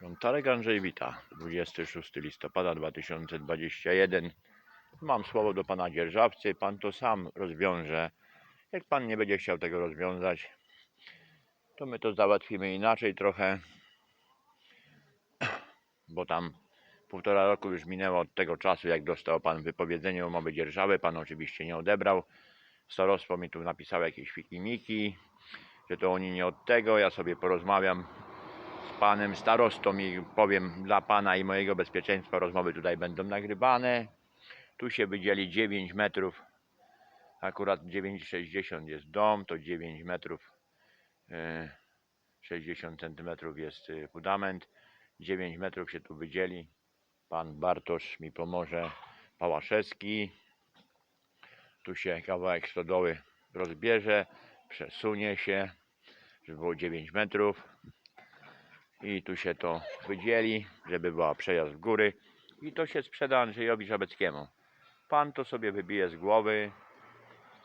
Gontarek Andrzej wita. 26 listopada 2021. Mam słowo do pana dzierżawcy. Pan to sam rozwiąże. Jak pan nie będzie chciał tego rozwiązać, to my to załatwimy inaczej trochę. Bo tam półtora roku już minęło od tego czasu, jak dostał pan wypowiedzenie umowy dzierżawy. Pan oczywiście nie odebrał. Starostwo mi tu napisało jakieś fikimiki, że to oni nie od tego. Ja sobie porozmawiam panem starostą i powiem dla pana i mojego bezpieczeństwa rozmowy tutaj będą nagrywane. Tu się wydzieli 9 metrów, akurat 9,60 jest dom, to 9 metrów, e, 60 centymetrów jest e, fundament, 9 metrów się tu wydzieli. Pan Bartosz mi pomoże, Pałaszewski. Tu się kawałek stodoły rozbierze, przesunie się, żeby było 9 metrów i tu się to wydzieli, żeby była przejazd w góry i to się sprzeda Andrzejowi Żabeckiemu. Pan to sobie wybije z głowy,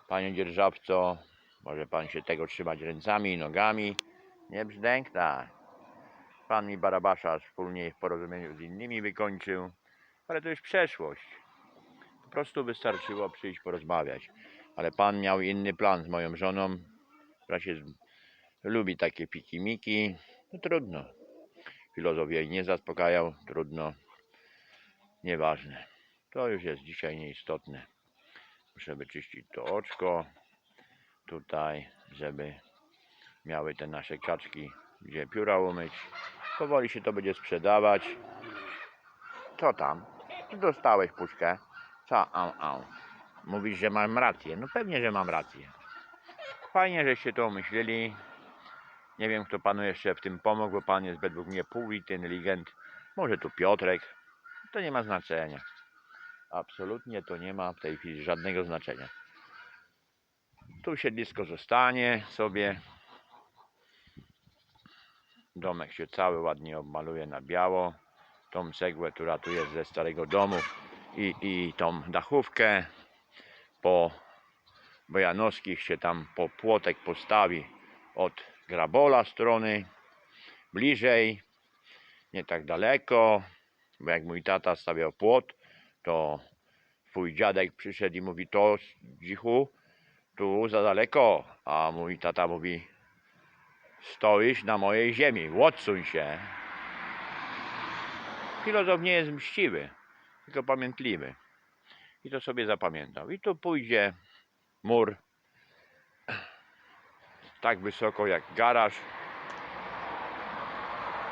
panie dzierżawco, może pan się tego trzymać ręcami i nogami, nie brzdękna. Pan mi Barabasza wspólnie w porozumieniu z innymi wykończył, ale to już przeszłość. Po prostu wystarczyło przyjść porozmawiać. Ale pan miał inny plan z moją żoną, która się lubi takie pikimiki, no trudno. Filozof jej nie zaspokajał, trudno, nieważne. To już jest dzisiaj nieistotne. Muszę wyczyścić to oczko tutaj, żeby miały te nasze kaczki gdzie pióra umyć. Powoli się to będzie sprzedawać. Co tam? Dostałeś puszkę. Co? Au, au. Mówisz, że mam rację. No pewnie, że mam rację. Fajnie, żeście to myśleli. Nie wiem, kto panu jeszcze w tym pomógł, bo pan jest według mnie półinteligent. Może tu Piotrek. To nie ma znaczenia. Absolutnie to nie ma w tej chwili żadnego znaczenia. Tu siedlisko zostanie sobie. Domek się cały ładnie obmaluje na biało. Tą cegłę, która tu jest ze starego domu i, i tą dachówkę po Bojanowskich się tam po płotek postawi od Grabola strony bliżej, nie tak daleko, bo jak mój tata stawiał płot, to twój dziadek przyszedł i mówi to dzichu, tu za daleko, a mój tata mówi stoisz na mojej ziemi, odsuń się. Filozof nie jest mściwy, tylko pamiętliwy. I to sobie zapamiętał. I tu pójdzie mur tak wysoko jak garaż.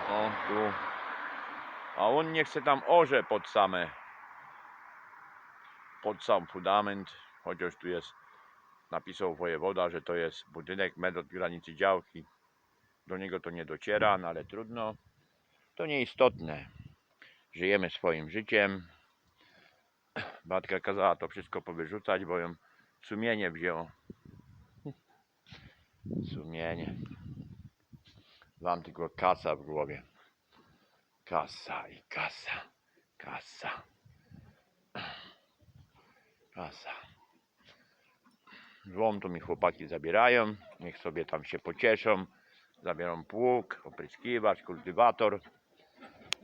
O, tu. A on nie chce tam orze pod same, pod sam fundament, chociaż tu jest, napisał wojewoda, że to jest budynek metr od granicy działki. Do niego to nie dociera, no ale trudno. To nieistotne. Żyjemy swoim życiem. Matka kazała to wszystko powyrzucać, bo ją sumienie wzięło. Sumienie. Mam tylko kasa w głowie. Kasa i kasa. Kasa. Kasa. Złom to mi chłopaki zabierają. Niech sobie tam się pocieszą. Zabiorą pług, opryskiwacz, kultywator.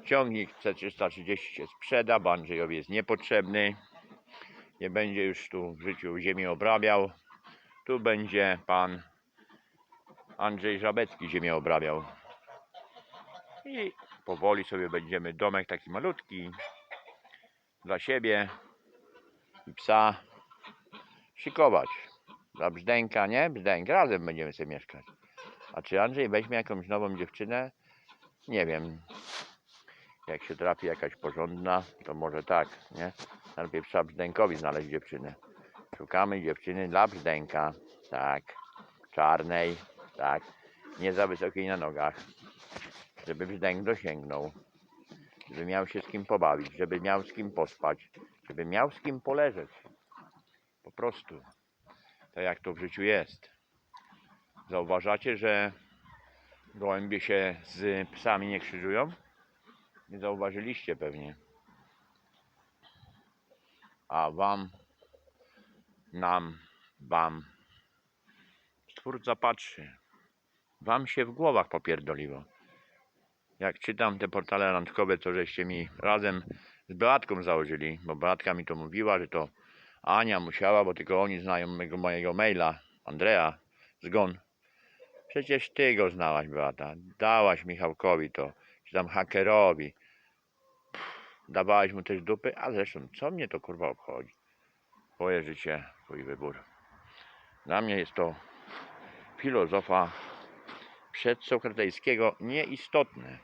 Ciągnik C330 się sprzeda, bo Andrzejowi jest niepotrzebny. Nie będzie już tu w życiu ziemi obrabiał. Tu będzie pan Andrzej Żabecki ziemię obrabiał. I powoli sobie będziemy domek taki malutki dla siebie i psa szykować. Dla brzdęka, nie? Brzdęk, razem będziemy sobie mieszkać. A czy Andrzej weźmie jakąś nową dziewczynę? Nie wiem. Jak się trafi jakaś porządna, to może tak, nie? Najpierw trzeba brzdękowi znaleźć dziewczynę. Szukamy dziewczyny dla brzdęka. Tak. Czarnej. Tak. Nie za wysokiej na nogach. Żeby brzdęk dosięgnął. Żeby miał się z kim pobawić. Żeby miał z kim pospać. Żeby miał z kim poleżeć. Po prostu. Tak jak to w życiu jest. Zauważacie, że gołębie się z psami nie krzyżują? Nie zauważyliście pewnie. A wam, nam, wam, Stwórca patrzy. Wam się w głowach popierdoliło. jak czytam te portale randkowe, to żeście mi razem z Beatką założyli, bo Beatka mi to mówiła, że to Ania musiała, bo tylko oni znają mojego, mojego maila, Andrea, zgon. Przecież ty go znałaś, Beata. Dałaś Michałkowi to, czy tam hakerowi. Pff, dawałaś mu też dupy, a zresztą, co mnie to kurwa obchodzi? Twoje życie, twój wybór. Dla mnie jest to filozofa przedsokratejskiego nieistotne.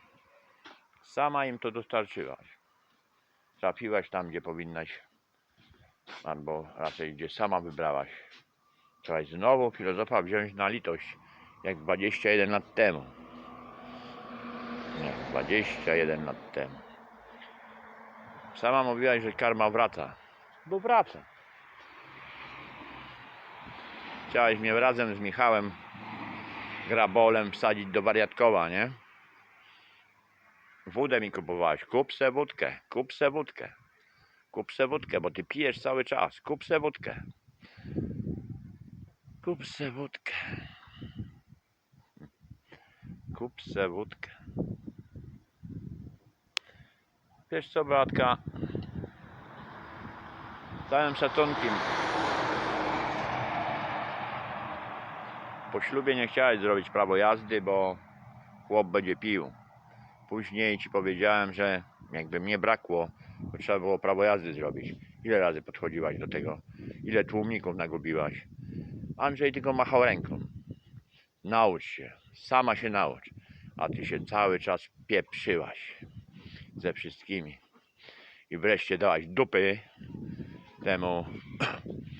Sama im to dostarczyłaś. Trafiłaś tam, gdzie powinnaś, albo raczej gdzie sama wybrałaś. Trzeba znowu filozofa wziąć na litość, jak 21 lat temu. Nie, 21 lat temu. Sama mówiłaś, że karma wraca. Bo wraca. Chciałaś mnie razem z Michałem grabolem wsadzić do wariatkowa, nie? Wódę mi kupowałaś. Kup se wódkę, kup se wódkę. Kup se wódkę, bo ty pijesz cały czas. Kup se wódkę. Kup se wódkę. Kup se wódkę. Wiesz co, Beatka? Całym szacunkiem. Po ślubie nie chciałeś zrobić prawo jazdy, bo chłop będzie pił. Później ci powiedziałem, że jakby mnie brakło, to trzeba było prawo jazdy zrobić. Ile razy podchodziłaś do tego? Ile tłumików nagubiłaś? Andrzej tylko machał ręką. Naucz się, sama się naucz. A ty się cały czas pieprzyłaś ze wszystkimi. I wreszcie dałaś dupy temu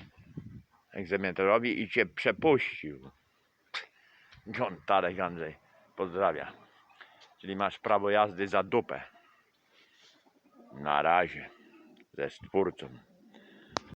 egzaminatorowi i cię przepuścił. John Tarek Andrzej, pozdrawia. Czyli masz prawo jazdy za dupę. Na razie. Ze stwórcą.